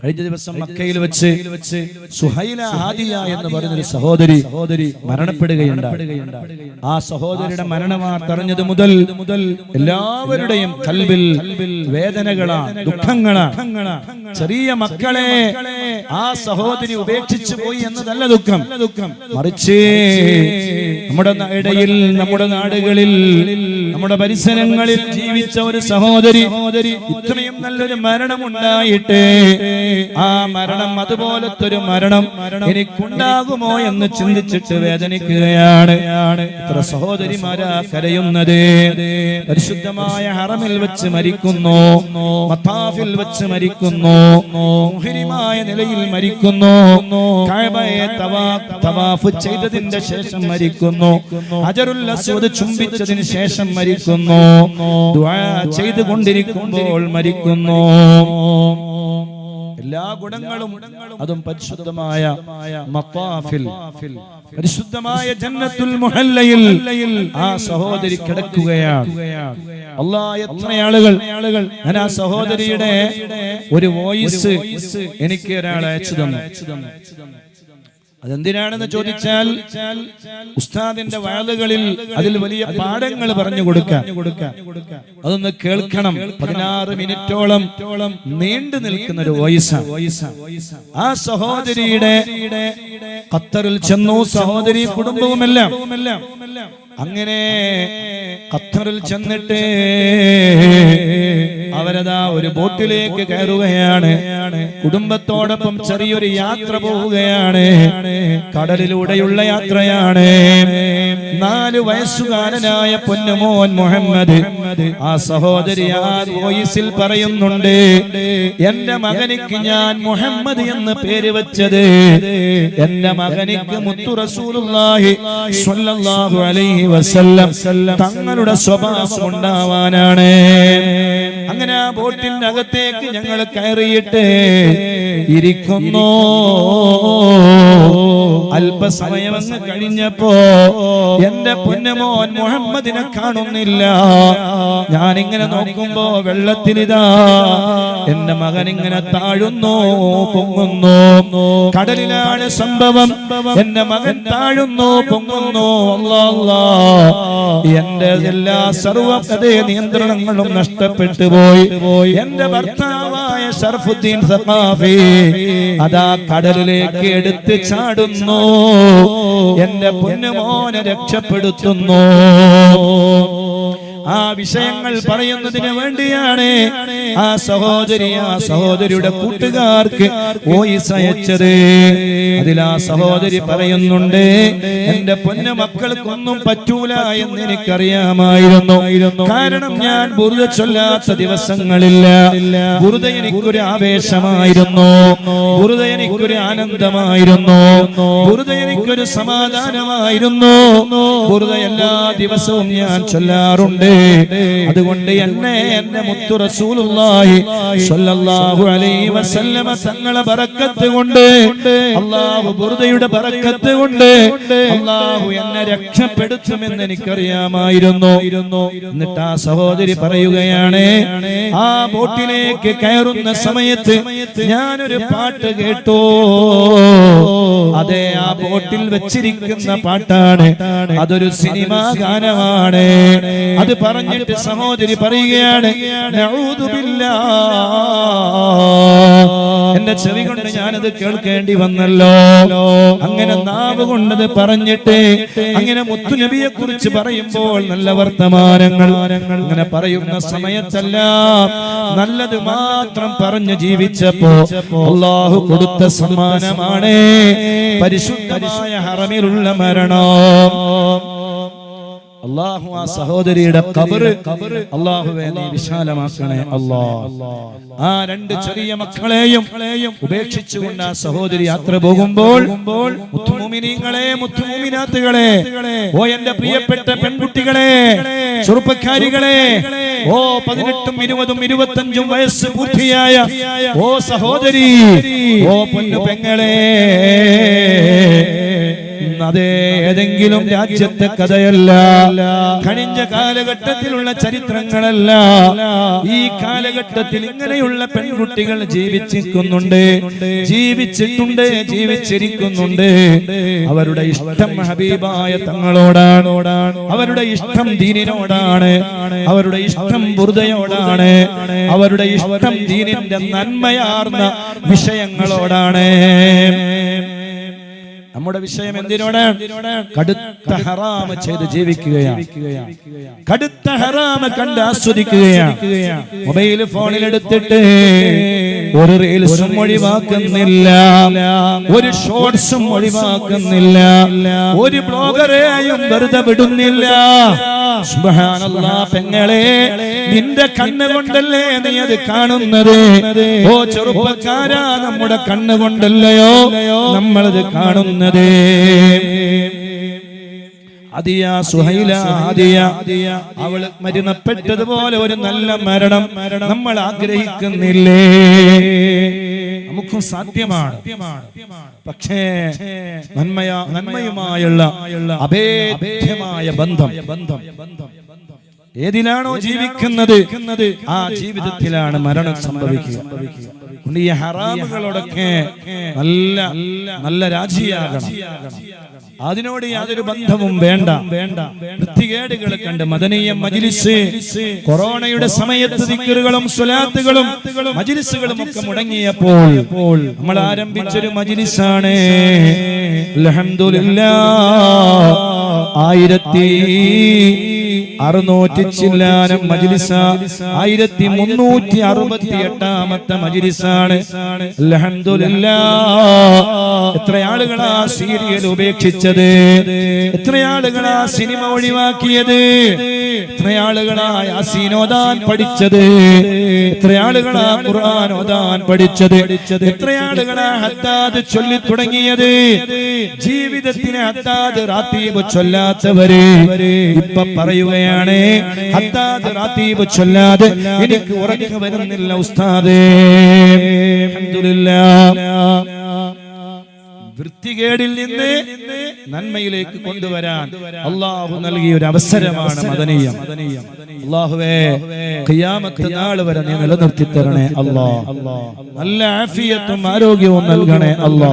കഴിഞ്ഞ ദിവസം മക്കയിൽ വെച്ച് സുഹൈല ഹാദിയ എന്ന് പറയുന്നൊരു സഹോദരി സഹോദരി മരണപ്പെടുകയുണ്ട് ആ സഹോദരിയുടെ മരണമാർത്തറിഞ്ഞത് മുതൽ മുതൽ എല്ലാവരുടെയും കൽവിൽ വേദനകളാണ് ദുഃഖങ്ങളാണ്. ചെറിയ മക്കളെ ആ സഹോദരി ഉപേക്ഷിച്ചു പോയി എന്നതല്ല ദുഃഖം. ദുഃഖം. മറിച്ച് നമ്മുടെ ഇടയിൽ നമ്മുടെ നാടുകളിൽ നമ്മുടെ പരിസരങ്ങളിൽ ജീവിച്ച ഒരു സഹോദരി ഇത്രയും നല്ലൊരു മരണമുണ്ടായിട്ട് ആ മരണം അതുപോലത്തെ ഒരു മരണം എനിക്കുണ്ടാകുമോ എന്ന് ചിന്തിച്ചിട്ട് വേദനിക്കുകയാണ്. ഇത്ര സഹോദരിമാരാ കരയുന്നത്. പരിശുദ്ധമായ ഹറമിൽ വെച്ച് മരിക്കുന്നു. മത്താഫിൽ വെച്ച് മരിക്കുന്നു. മുഹരിമായ നിലയിൽ മരിക്കുന്നു. തവാഫ് ചെയ്തതിന്റെ ശേഷം മരിക്കുന്നു. അജറുൽ അസ്വദ് ചുംബിച്ചതിന് ശേഷം മരിക്കുന്നു. ദുആ ചെയ്തുകൊണ്ടിരിക്കുമ്പോൾ മരിക്കുന്നു. എല്ലാ ഗുണങ്ങളും അതും പരിശുദ്ധമായ മത്താഫിൽ. പരിശുദ്ധമായ ജന്നത്തുൽ മുഹല്ലയിൽ ആ സഹോദരി കിടക്കുകയാണ്. അല്ലാ എത്ര ആളുകൾ? ആളുകൾ? ഞാൻ ആ സഹോദരിയുടെ ഒരു വോയിസ് എനിക്ക് ഒരാൾ അയച്ചു തന്നു. അതെന്തിനാണെന്ന് ചോദിച്ചാൽ ഉസ്താദിന്റെ വാളുകളിൽ അതിൽ വലിയ പാഠങ്ങൾ പറഞ്ഞു കൊടുക്കാൻ അതൊന്ന് കേൾക്കണം. പതിനാറ് മിനിറ്റോളം നീണ്ടു നിൽക്കുന്ന ഒരു വോയിസ് ആ സഹോദരിയുടെ ഖത്തറിൽ ചെന്നു സഹോദരി കുടുംബവുമെല്ലാം. അങ്ങനെ ഖത്തറിൽ ചെന്നിട്ട് ബോട്ടിലേക്ക് കയറുകയാണ്. കുടുംബത്തോടൊപ്പം ചെറിയൊരു യാത്ര പോവുകയാണ്. കടലിലൂടെയുള്ള യാത്രയാണ്. നാല് വയസ്സുകാരനായ പൊന്നുമോൻ മുഹമ്മദ്. ആ സഹോദരി ആ വോയിസിൽ പറയുന്നുണ്ട് എന്റെ മകനിക്ക് ഞാൻ മുഹമ്മദ് എന്ന് പേര് വെച്ചത്. എന്റെ മകനിക്ക് മുത്തു റസൂലുള്ളാഹി സ്വല്ലല്ലാഹു അലൈഹി വസല്ലം. തങ്ങളുടെ സ്വഭാവം ഉണ്ടാവാനാണ്. അങ്ങനെ ആ ബോട്ടിന്റെ അകത്തേക്ക് ഞങ്ങൾ കയറിയിട്ട് ഇരിക്കുന്നു. അല്പസമയം കഴിഞ്ഞപ്പോ എന്റെ പൊന്നമോൻ മുഹമ്മദിനെ കാണുന്നില്ല. ഞാനിങ്ങനെ നോക്കുമ്പോ വെള്ളത്തിനിതാ. എന്റെ മകൻ ഇങ്ങനെ താഴുന്നു പൊങ്ങുന്നു. കടലിലാണ് സംഭവം. എന്റെ മകൻ താഴുന്നു പൊങ്ങുന്നു. എന്റെ എല്ലാ സർവകഥേ നിയന്ത്രണങ്ങളും നഷ്ടപ്പെട്ടു പോയി. എന്റെ ഭർത്താവായ ഷർഫുദ്ദീൻ സഖാഫി അതാ കടലിലേക്ക് എടുത്ത് ചാടുന്നു. എന്റെ പൊന്നുമോനെ രക്ഷപ്പെടുത്തുന്നു. ആ വിഷയങ്ങൾ പറയുന്നതിന് വേണ്ടിയാണ് ആ സഹോദരി ആ സഹോദരിയുടെ കൂട്ടുകാർക്ക് വോയിസ് അയച്ചത്. അതിൽ ആ സഹോദരി പറയുന്നുണ്ട് എന്റെ പൊന്നു മക്കൾക്കൊന്നും പറ്റൂല എന്ന് എനിക്കറിയാമായിരുന്നു. കാരണം ഞാൻ ബുറുത ചൊല്ലാത്ത ദിവസങ്ങളില്ല. ബുറുത എനിക്കൊരു ആവേശമായിരുന്നു. ബുറുത എനിക്കൊരു ആനന്ദമായിരുന്നു. ബുറുത എനിക്കൊരു സമാധാനമായിരുന്നു. ബുറുത എല്ലാ ദിവസവും ഞാൻ ചൊല്ലാറുണ്ട്. അതുകൊണ്ട് എന്നെ എന്റെ മുത്തു റസൂലുള്ളാഹി സ്വല്ലല്ലാഹു അലൈഹി വസല്ലമ തങ്ങളെ ബറക്കത്ത് കൊണ്ട് അല്ലാഹു ബുർദയുടെ ബറക്കത്ത് കൊണ്ട് അല്ലാഹു എന്നെ രക്ഷപ്പെടുത്തുമെന്ന് എനിക്കറിയാമായിരുന്നു. എന്നിട്ട് ആ സഹോദരി പറയുകയാണ് ആ ബോട്ടിലേക്ക് കയറുന്ന സമയത്ത് ഞാനൊരു പാട്ട് കേട്ടു. അതെ ആ ബോട്ടിൽ വെച്ചിരിക്കുന്ന പാട്ടാണ്. അതൊരു സിനിമാ ഗാനമാണ്. അത് പറഞ്ഞിട്ട് സഹോദരി പറയുകയാണ്. എന്റെ ചെവി കൊണ്ട് ഞാനത് കേൾക്കേണ്ടി വന്നല്ലോ. അങ്ങനെ നാവ് കൊണ്ടത് പറഞ്ഞിട്ട് അങ്ങനെ മുത്തുനബിയെ കുറിച്ച് പറയുമ്പോൾ നല്ല വർത്തമാനങ്ങൾ. അങ്ങനെ പറയുന്ന സമയത്തല്ല നല്ലത് മാത്രം പറഞ്ഞു ജീവിച്ചപ്പോ അള്ളാഹു കൊടുത്ത സമ്മാനമാണ് പരിശുദ്ധമായ ഹറമിലുള്ള മരണം. അള്ളാഹു ആ സഹോദരിയുടെ കബറ് കബറ് അള്ളാഹുവെ നീ വിശാലമാക്കണേ അല്ലാ. ആ രണ്ട് ചെറിയ മക്കളെയും ഉപേക്ഷിച്ചുകൊണ്ട് ആ സഹോദരി യാത്ര പോകുമ്പോൾ മുത്തുമുമിനീങ്ങളെ മുത്തുമുമിനാത്തുകളെ ഓ എന്റെ പ്രിയപ്പെട്ട പെൺകുട്ടികളെ ചെറുപ്പക്കാരികളെ ഓ പതിനെട്ടും ഇരുപതും ഇരുപത്തഞ്ചും വയസ്സ് പൂർത്തിയായ ഓ സഹോദരി ഓ പൊന്നു പെങ്ങളെ അതേ ഏതെങ്കിലും രാജ്യത്തെ കഥയല്ല. കണിഞ്ഞ കാലഘട്ടത്തിലുള്ള ചരിത്രങ്ങളല്ല. ഈ കാലഘട്ടത്തിൽ ഇങ്ങനെയുള്ള പെൺകുട്ടികൾ ജീവിച്ചിരിക്കുന്നുണ്ട്. ജീവിച്ചിട്ടുണ്ട് ജീവിച്ചിരിക്കുന്നുണ്ട്. അവരുടെ ഇഷ്ടം ഹബീബായ തങ്ങളോടാണ്. അവരുടെ ഇഷ്ടം ദീനിനോടാണ്. അവരുടെ ഇഷ്ടം ബുർദയോടാണ്. അവരുടെ ഇഷ്ടം ദീനിന്റെ നന്മയാർന്ന വിഷയങ്ങളോടാണ്. നമ്മുടെ വിഷയം എന്തിനോട്? കടുത്ത ഹറാമ ചെയ്ത് ജീവിക്കുകയാണ്. കടുത്ത ഹറാമ കണ്ട് ആസ്വദിക്കുകയാണ്. മൊബൈൽ ഫോണിൽ എടുത്തിട്ട് ഒരു റീൽസും ഒഴിവാക്കുന്നില്ല. ഒരു ഷോർട്സും ഒഴിവാക്കുന്നില്ല. ഒരു ബ്ലോഗറെയും വെറുതെ വിടുന്നില്ല. പെങ്ങളെ നിന്റെ കണ്ണ് കൊണ്ടല്ലേ നീ അത് കാണുന്നത്? ഓ ചെറുപ്പക്കാരാ നമ്മുടെ കണ്ണ് കൊണ്ടല്ലയോ നമ്മളത് കാണുന്നത്. അതിയ സുഹൈല അവൾ മരണപ്പെട്ടതുപോലെ ഒരു നല്ല മരണം നമ്മൾ ആഗ്രഹിക്കുന്നില്ലേ? നമുക്കും സാധ്യമാണ്. പക്ഷേ നന്മയ നന്മയുമായുള്ള അഭേദ്യമായ ബന്ധം ബന്ധം. ബന്ധം. ഏതിലാണോ ജീവിക്കുന്നത്? ആ ജീവിതത്തിലാണ് മരണം സംഭവിക്കുക. ഈ ഹറാമുകളോടൊക്കെ നല്ല നല്ല രാജിയാകണം. അതിനോട് യാതൊരു ബന്ധവും വേണ്ട. വേണ്ട. വൃത്തികേടുകൾ കണ്ട് മദനീയ മജിലിസ് കൊറോണയുടെ സമയത്ത് ദിക്കറുകളും സ്വലാത്തുകളും മജിലിസുകളും ഒക്കെ മുടങ്ങിയപ്പോൾ നമ്മൾ ആരംഭിച്ചൊരു മജിലിസാണ്. അൽഹംദുലില്ലാ ആയിരത്തി അറുന്നൂറ്റി ചില്ലാനം മജിലിസ. ആയിരത്തി മുന്നൂറ്റി അറുപത്തി എട്ടാമത്തെ മജിലിസാണ്. അൽഹംദുലില്ലാ എത്ര ആളുകളാ സീരിയൽ ഉപേക്ഷിച്ചത്? എത്ര ആളുകളാ സിനിമ ഒഴിവാക്കിയത്? എത്ര ആളുകളാ യാസീൻ ഓതാൻ പഠിച്ചത്? എത്ര ആളുകളാ ഖുർആൻ ഓദാൻ പഠിച്ചത്? എത്ര ആളുകളാ ഹത്താദ് ചൊല്ലി തുടങ്ങിയത് ജീവിതത്തിന് ഹത്താദ് റാത്തീബ് ചൊല്ലാത്തവര് ഇപ്പൊ പറയുകയാണ് ഹത്താദ് റാത്തീബ് ചൊല്ലാതെ എനിക്ക് ഉറക്കം വരുന്നില്ല ഉസ്താദേ. അൽഹംദുലില്ലാ. വൃത്തികേടിൽ നിന്ന് നന്മയിലേക്ക് കൊണ്ടുവരാൻ അള്ളാഹു നൽകിയ ഒരു അവസരമാണ് മദനീയം. അള്ളാഹുവേ ഖിയാമത്ത് നാൾ വരെ നീ നിലനിർത്തി തരണേ അല്ലാ നല്ല ആഫിയത്തും ആരോഗ്യവും നൽകണേ അല്ലാ